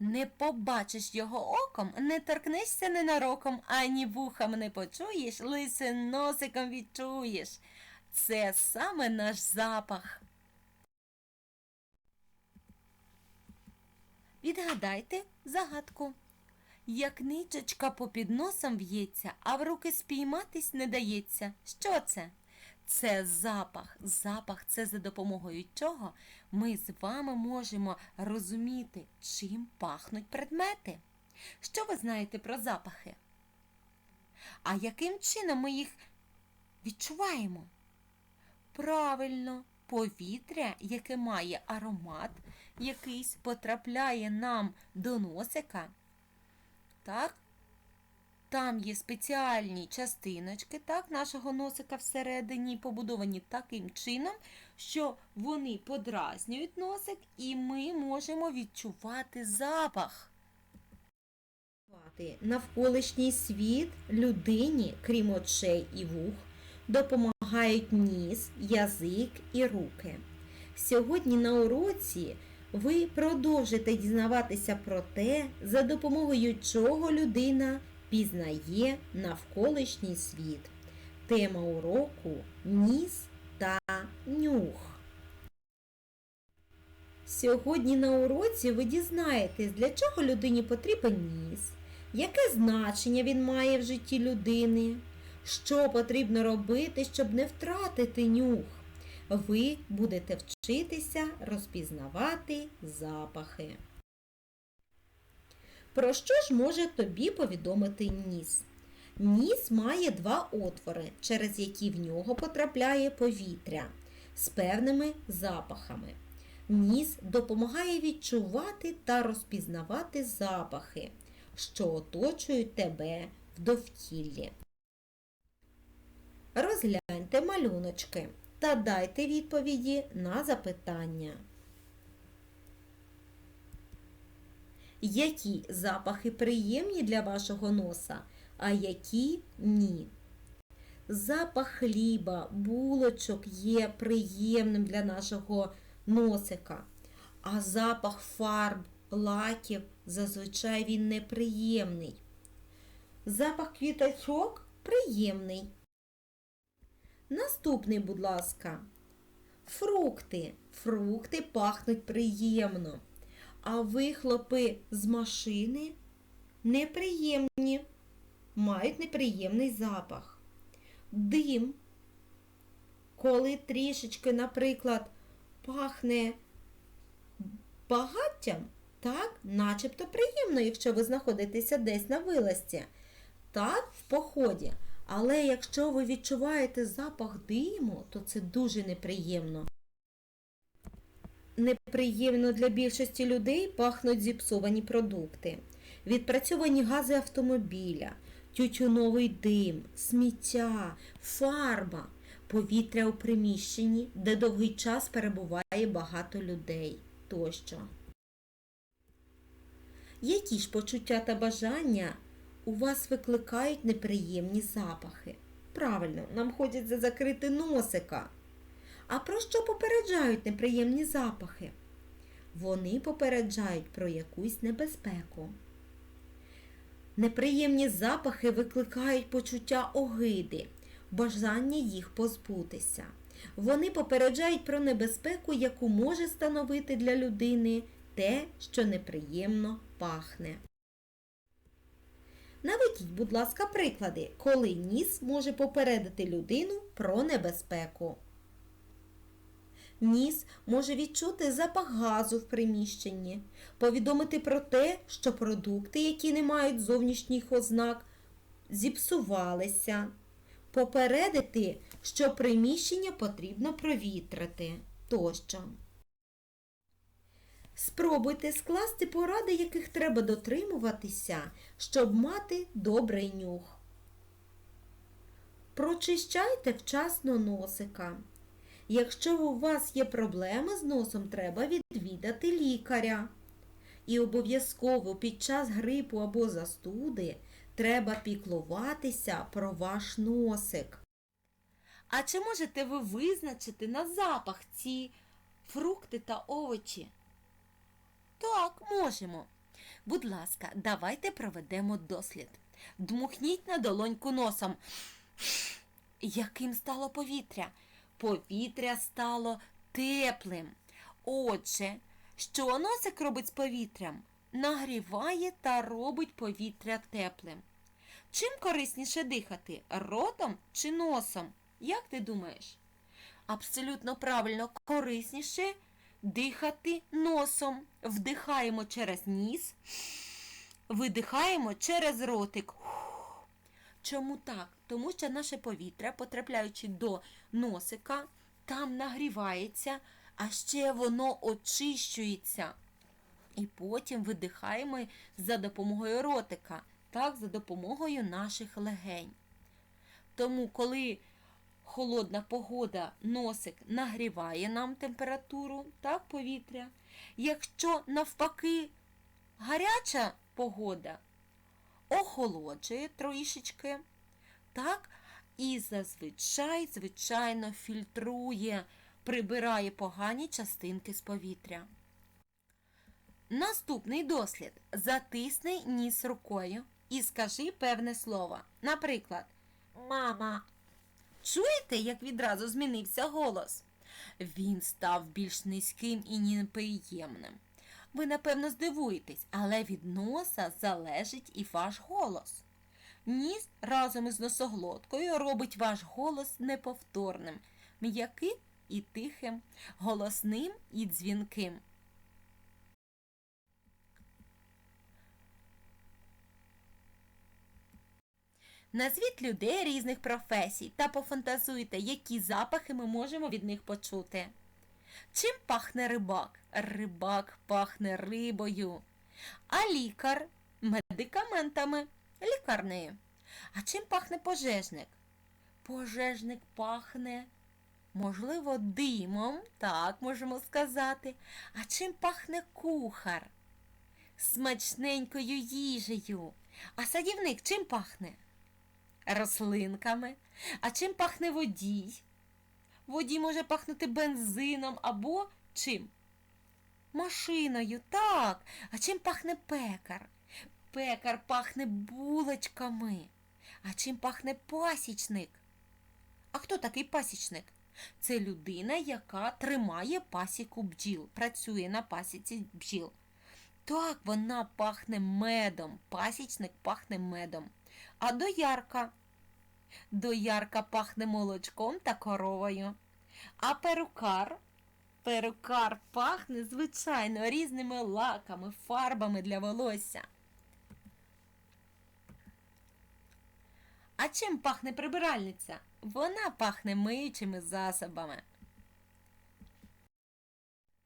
Не побачиш його оком, не торкнешся ненароком, ані вухом не почуєш, лише носиком відчуєш. Це саме наш запах. Відгадайте загадку. Як ничечка попід носом в'ється, а в руки спійматись не дається. Що це? Це запах. Запах це за допомогою чого ми з вами можемо розуміти, чим пахнуть предмети. Що ви знаєте про запахи? А яким чином ми їх відчуваємо? Правильно, повітря, яке має аромат, якийсь потрапляє нам до носика. Так? Там є спеціальні частиночки так, нашого носика всередині, побудовані таким чином, що вони подразнюють носик, і ми можемо відчувати запах. Навколишній світ людині, крім очей і вух, допомагають ніс, язик і руки. Сьогодні на уроці ви продовжите дізнаватися про те, за допомогою чого людина пізнає навколишній світ. Тема уроку ніс та нюх. Сьогодні на уроці ви дізнаєтесь, для чого людині потрібен ніс, яке значення він має в житті людини, що потрібно робити, щоб не втратити нюх. Ви будете вчитися розпізнавати запахи. Про що ж може тобі повідомити ніс? Ніс має два отвори, через які в нього потрапляє повітря з певними запахами. Ніс допомагає відчувати та розпізнавати запахи, що оточують тебе в довкіллі. Розгляньте малюночки та дайте відповіді на запитання. Які запахи приємні для вашого носа, а які ні? Запах хліба, булочок є приємним для нашого носика, а запах фарб, лаків зазвичай він неприємний. Запах квіточок приємний. Наступний, будь ласка, фрукти. Фрукти пахнуть приємно а вихлопи з машини неприємні, мають неприємний запах. Дим, коли трішечки, наприклад, пахне багаттям, так, начебто приємно, якщо ви знаходитеся десь на вилазці, так, в поході. Але якщо ви відчуваєте запах диму, то це дуже неприємно. Неприємно для більшості людей пахнуть зіпсовані продукти, відпрацьовані гази автомобіля, тютюновий дим, сміття, фарба, повітря у приміщенні, де довгий час перебуває багато людей тощо. Які ж почуття та бажання у вас викликають неприємні запахи? Правильно, нам хочеться закрити носика. А про що попереджають неприємні запахи? Вони попереджають про якусь небезпеку. Неприємні запахи викликають почуття огиди, бажання їх позбутися. Вони попереджають про небезпеку, яку може становити для людини те, що неприємно пахне. Наведіть, будь ласка, приклади, коли ніс може попередити людину про небезпеку. Ніс може відчути запах газу в приміщенні, повідомити про те, що продукти, які не мають зовнішніх ознак, зіпсувалися, попередити, що приміщення потрібно провітрити тощо. Спробуйте скласти поради, яких треба дотримуватися, щоб мати добрий нюх. Прочищайте вчасно носика. Якщо у вас є проблеми з носом, треба відвідати лікаря. І обов'язково під час грипу або застуди треба піклуватися про ваш носик. А чи можете ви визначити на запах ці фрукти та овочі? Так, можемо. Будь ласка, давайте проведемо дослід. Дмухніть на долоньку носом. Яким стало повітря? Повітря стало теплим. Отже, що носик робить з повітрям? Нагріває та робить повітря теплим. Чим корисніше дихати? Ротом чи носом? Як ти думаєш? Абсолютно правильно, корисніше дихати носом. Вдихаємо через ніс, видихаємо через ротик. Чому так? Тому що наше повітря, потрапляючи до носика, там нагрівається, а ще воно очищується. І потім видихаємо за допомогою ротика, так, за допомогою наших легень. Тому, коли холодна погода, носик нагріває нам температуру, так, повітря. Якщо навпаки гаряча погода охолоджує трішечки, так, і зазвичай, звичайно, фільтрує, прибирає погані частинки з повітря. Наступний дослід. Затисни ніс рукою і скажи певне слово. Наприклад, мама. Чуєте, як відразу змінився голос? Він став більш низьким і неприємним. Ви, напевно, здивуєтесь, але від носа залежить і ваш голос. Ніс разом із носоглоткою робить ваш голос неповторним, м'яким і тихим, голосним і дзвінким. Назвіть людей різних професій та пофантазуйте, які запахи ми можемо від них почути. Чим пахне рибак? Рибак пахне рибою. А лікар медикаментами, лікарнею. А чим пахне пожежник? Пожежник пахне, можливо, димом, так можемо сказати. А чим пахне кухар? Смачненькою їжею. А садівник чим пахне? Рослинками. А чим пахне водій? Водій може пахнути бензином або чим? Машиною, так. А чим пахне пекар? Пекар пахне булочками. А чим пахне пасічник? А хто такий пасічник? Це людина, яка тримає пасіку бджіл, працює на пасіці бджіл. Так, вона пахне медом. Пасічник пахне медом. А доярка? Доярка пахне молочком та коровою. А перукар? Перукар пахне, звичайно, різними лаками, фарбами для волосся. А чим пахне прибиральниця? Вона пахне миючими засобами.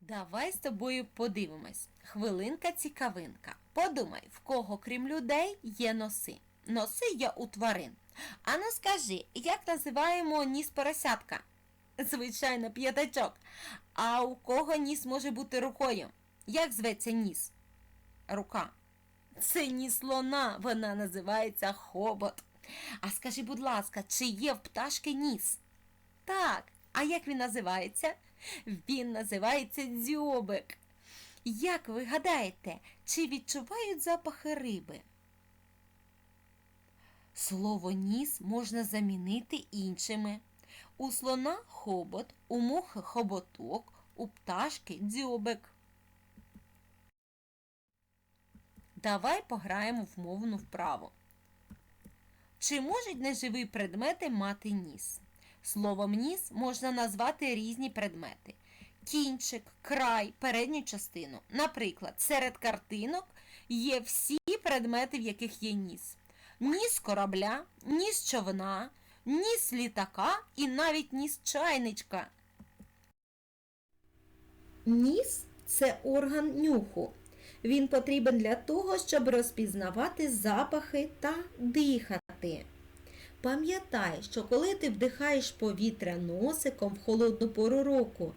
Давай з тобою подивимось. Хвилинка цікавинка. Подумай, в кого, крім людей, є носи. Носи є у тварин. Ану скажи, як називаємо ніс поросятка? Звичайно, п'ятачок. А у кого ніс може бути рукою? Як зветься ніс? Рука. Це ніс слона, вона називається хобот. А скажи, будь ласка, чи є в пташки ніс? Так. А як він називається? Він називається дзьобик. Як ви гадаєте, чи відчувають запахи риби? Слово ніс можна замінити іншими. У слона хобот, у мухи хоботок, у пташки дзьобик. Давай пограємо в мовну вправу. Чи можуть неживі предмети мати ніс? Словом ніс можна назвати різні предмети. Кінчик, край, передню частину. Наприклад, серед картинок є всі предмети, в яких є ніс. Ніс корабля, ніс човна, ніс літака і навіть ніс чайничка. Ніс це орган нюху. Він потрібен для того, щоб розпізнавати запахи та дихати. Пам'ятай, що коли ти вдихаєш повітря носиком в холодну пору року,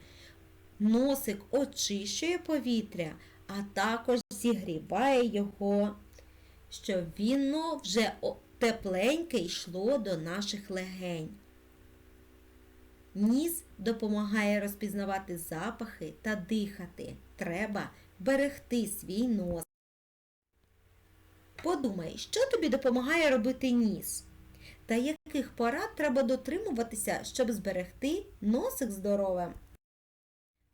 носик очищує повітря, а також зігріває його, щоб воно вже тепленьке йшло до наших легень. Ніс допомагає розпізнавати запахи та дихати. Треба берегти свій нос. Подумай, що тобі допомагає робити ніс? Та яких порад треба дотримуватися, щоб зберегти носик здоровим?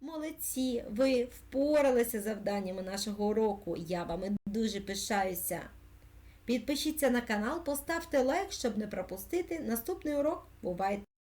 Молодці, ви впоралися завданнями нашого уроку. Я вами дуже пишаюся. Підпишіться на канал, поставте лайк, щоб не пропустити наступний урок. Бувайте!